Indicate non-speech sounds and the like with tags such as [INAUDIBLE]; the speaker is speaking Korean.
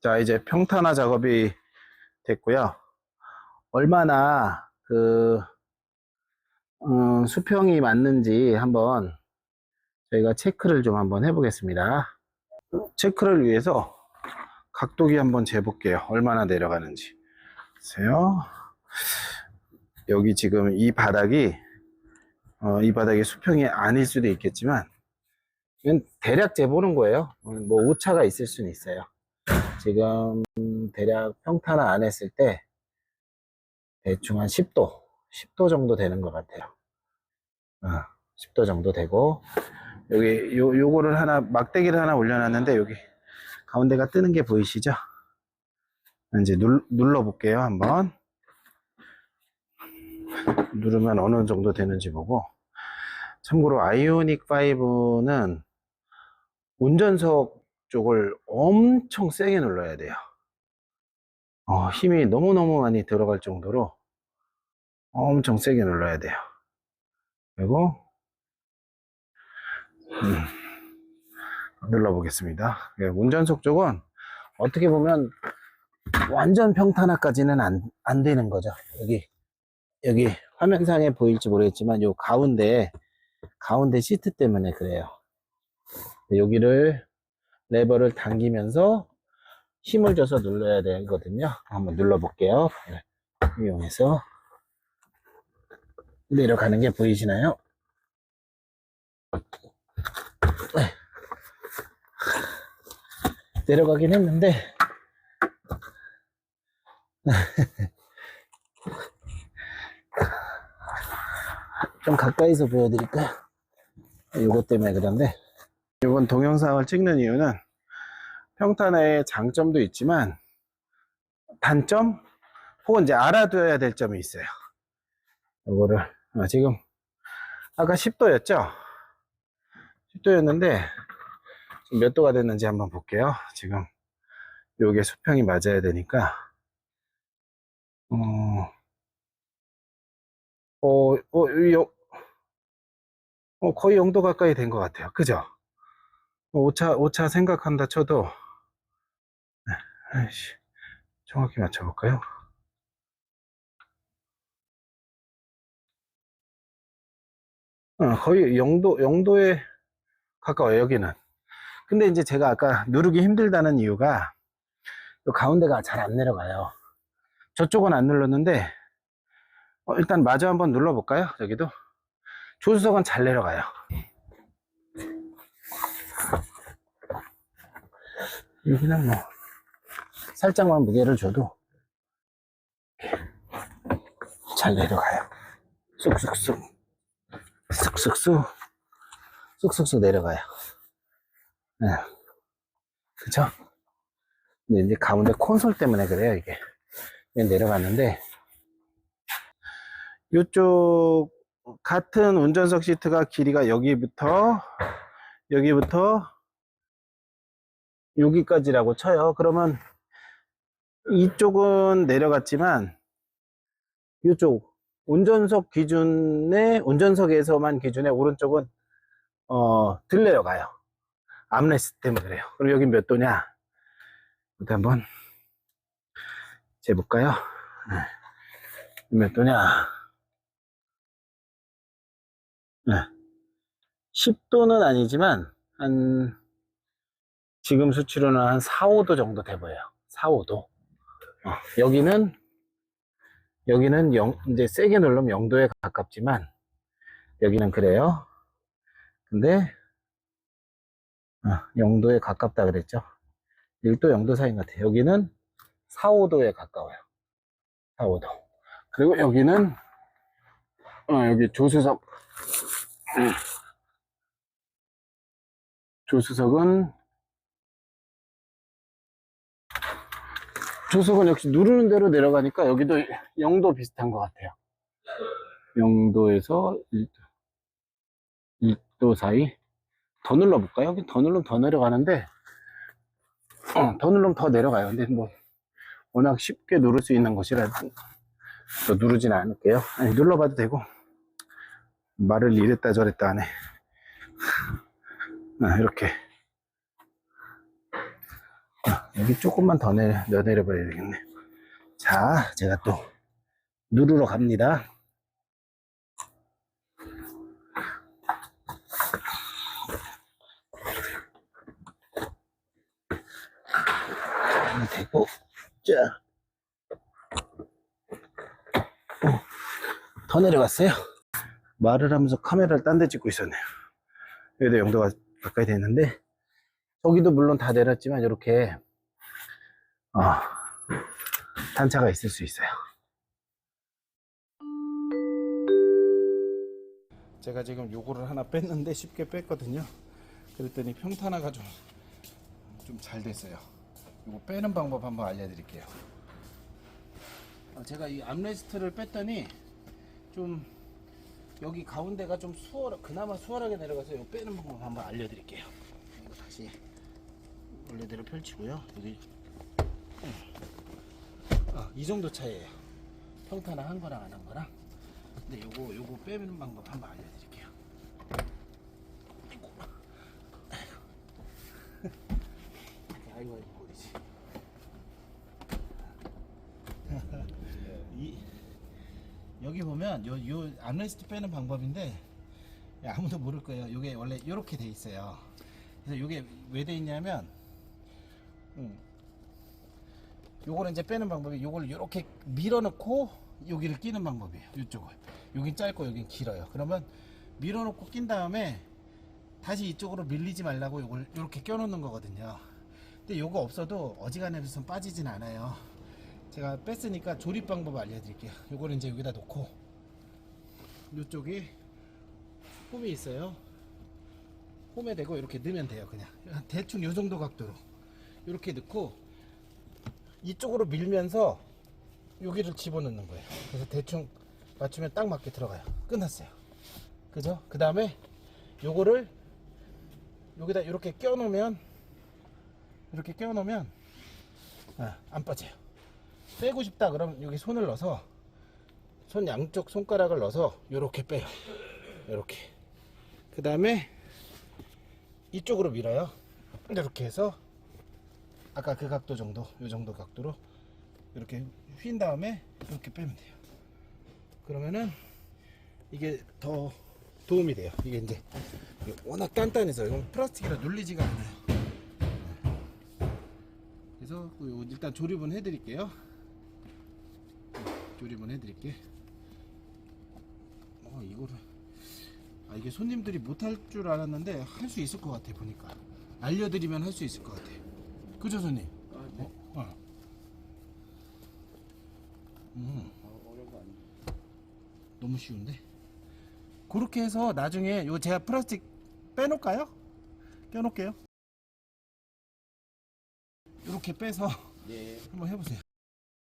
자, 이제 평탄화 작업이 됐고요. 얼마나 그, 음, 수평이 맞는지 한번 저희가 체크를 좀 한번 해보겠습니다. 체크를 위해서 각도기 한번 재볼게요. 얼마나 내려가는지. 보세요. 여기 지금 이 바닥이, 어, 이 바닥이 수평이 아닐 수도 있겠지만, 대략 재보는 거예요. 어, 뭐 오차가 있을 수는 있어요. 지금 대략 평탄화 안 했을 때 대충 한 10도, 10도 정도 되는 것 같아요. 어, 10도 정도 되고 여기 요 요거를 하나 막대기를 하나 올려놨는데 여기 가운데가 뜨는 게 보이시죠? 이제 눌, 눌러 볼게요 한번 누르면 어느 정도 되는지 보고 참고로 아이오닉 5는 운전석 쪽을 엄청 세게 눌러야 돼요. 어, 힘이 너무너무 많이 들어갈 정도로 엄청 세게 눌러야 돼요. 그리고 음, 눌러보겠습니다. 예, 운전석 쪽은 어떻게 보면 완전 평탄화까지는 안, 안 되는 거죠. 여기, 여기 화면상에 보일지 모르겠지만 요 가운데, 가운데 시트 때문에 그래요. 여기를 레버를 당기면서 힘을 줘서 눌러야 되거든요. 한번 눌러볼게요. 네, 이용해서 내려가는 게 보이시나요? 네. 내려가긴 했는데 [LAUGHS] 좀 가까이서 보여드릴까요? 이것 때문에 그런데 이번 동영상을 찍는 이유는 평탄화의 장점도 있지만 단점 혹은 이제 알아둬야 될 점이 있어요. 이거를 아, 지금 아까 10도였죠? 10도였는데 몇 도가 됐는지 한번 볼게요. 지금 요게 수평이 맞아야 되니까 어, 어, 어, 요, 어, 거의 0도 가까이 된 것 같아요. 그죠? 뭐 오차, 오차 생각한다 쳐도, 네, 아이씨, 정확히 맞춰볼까요? 어, 거의 0도, 0도에 가까워요, 여기는. 근데 이제 제가 아까 누르기 힘들다는 이유가, 요 가운데가 잘 안 내려가요. 저쪽은 안 눌렀는데, 어, 일단 마저 한번 눌러볼까요? 여기도. 조수석은 잘 내려가요. 여기는 뭐 살짝만 무게를 줘도 잘 내려가요. 쑥쑥쑥 쑥쑥쑥 쑥쑥쑥 내려가요. 네. 그쵸? 근데 이제 가운데 콘솔 때문에 그래요 이게 내려갔는데 이쪽 같은 운전석 시트가 길이가 여기부터 여기부터 여기까지라고 쳐요. 그러면 이쪽은 내려갔지만 이쪽 운전석 기준의 운전석에서만 기준의 오른쪽은 어, 들 내려가요. 암레스트 때문에 그래요. 그럼 여기 몇 도냐? 일단 한번 재볼까요? 네. 몇 도냐? 네. 10도는 아니지만 한 지금 수치로는 한 4, 5도 정도 돼 보여요. 4, 5도. 어, 여기는 여기는 영, 이제 세게 누르면 0도에 가깝지만 여기는 그래요. 근데 어, 0도에 가깝다 그랬죠. 1도 0도 사이인 것 같아요. 여기는 4, 5도에 가까워요. 4, 5도. 그리고 여기는 어, 여기 조수석 음. 조수석은 조수석은 역시 누르는 대로 내려가니까 여기도 0도 비슷한 것 같아요. 0도에서 1도, 1도 사이 더 눌러볼까요? 여기 더 누르면 더 내려가는데 어, 더 누르면 더 내려가요. 근데 뭐 워낙 쉽게 누를 수 있는 것이라 더 누르진 않을게요. 아니 눌러봐도 되고 말을 이랬다 저랬다 하네. 아, 이렇게 여기 조금만 더 내려, 더 내려봐야 되겠네. 자, 제가 또 누르러 갑니다. 되고, 자. 어, 더 내려갔어요. 말을 하면서 카메라를 딴 데 찍고 있었네요. 여기도 영도가 가까이 되는데, 저기도 물론 다 내렸지만, 이렇게, 어, 단차가 있을 수 있어요. 제가 지금 요거를 하나 뺐는데 쉽게 뺐거든요. 그랬더니 평탄화가 좀 좀 잘 됐어요. 요거 빼는 방법 한번 알려드릴게요. 어, 제가 이 암레스트를 뺐더니 좀 여기 가운데가 좀 수월 그나마 수월하게 내려가서 요 빼는 방법 한번 알려드릴게요. 이거 다시 원래대로 펼치고요. 여기 어, 이 정도 차이에요. 평탄화 한 거랑 안 한 거랑. 근데 요거 요거 빼는 방법 한번 알려드릴게요. 아이고. 아이고 아이고 꼴이지. 이 여기 보면 요 요 암레스트 빼는 방법인데 아무도 모를 거예요. 요게 원래 이렇게 돼 있어요. 그래서 요게 왜 돼 있냐면 음, 요거는 이제 빼는 방법이 요걸 이렇게 밀어넣고 여기를 끼는 방법이에요. 이쪽을. 여긴 짧고 여긴 길어요. 그러면 밀어넣고 낀 다음에 다시 이쪽으로 밀리지 말라고 요걸 이렇게 껴놓는 거거든요. 근데 요거 없어도 어지간해서 빠지진 않아요. 제가 뺐으니까 조립 방법 알려드릴게요. 요거를 이제 여기다 놓고 요쪽에 홈이 있어요. 홈에 대고 이렇게 넣으면 돼요. 그냥 대충 요 정도 각도로 이렇게 넣고 이쪽으로 밀면서 여기를 집어넣는 거예요. 그래서 대충 맞추면 딱 맞게 들어가요. 끝났어요. 그죠? 그 다음에 요거를 여기다 이렇게 껴놓으면 이렇게 껴놓으면 아, 안 빠져요. 빼고 싶다 그러면 여기 손을 넣어서 손 양쪽 손가락을 넣어서 이렇게 빼요. 이렇게. 그 다음에 이쪽으로 밀어요. 이렇게 해서 아까 그 각도 정도, 이 정도 각도로 이렇게 휜 다음에 이렇게 빼면 돼요. 그러면은 이게 더 도움이 돼요. 이게 이제 워낙 단단해서 이건 플라스틱이라 눌리지가 않아요. 그래서 그 일단 조립은 해드릴게요. 조립은 해드릴게. 어 이거를 아 이게 손님들이 못할 줄 알았는데 할 수 있을 것 같아 보니까 알려드리면 할 수 있을 것 같아. 그죠 손님? 아, 네. 어, 어. 음. 어려운 거 아니에요. 너무 쉬운데? 그렇게 해서 나중에 요 제가 플라스틱 빼놓을까요? 껴놓을게요. 이렇게 빼서 네. 한번 해보세요.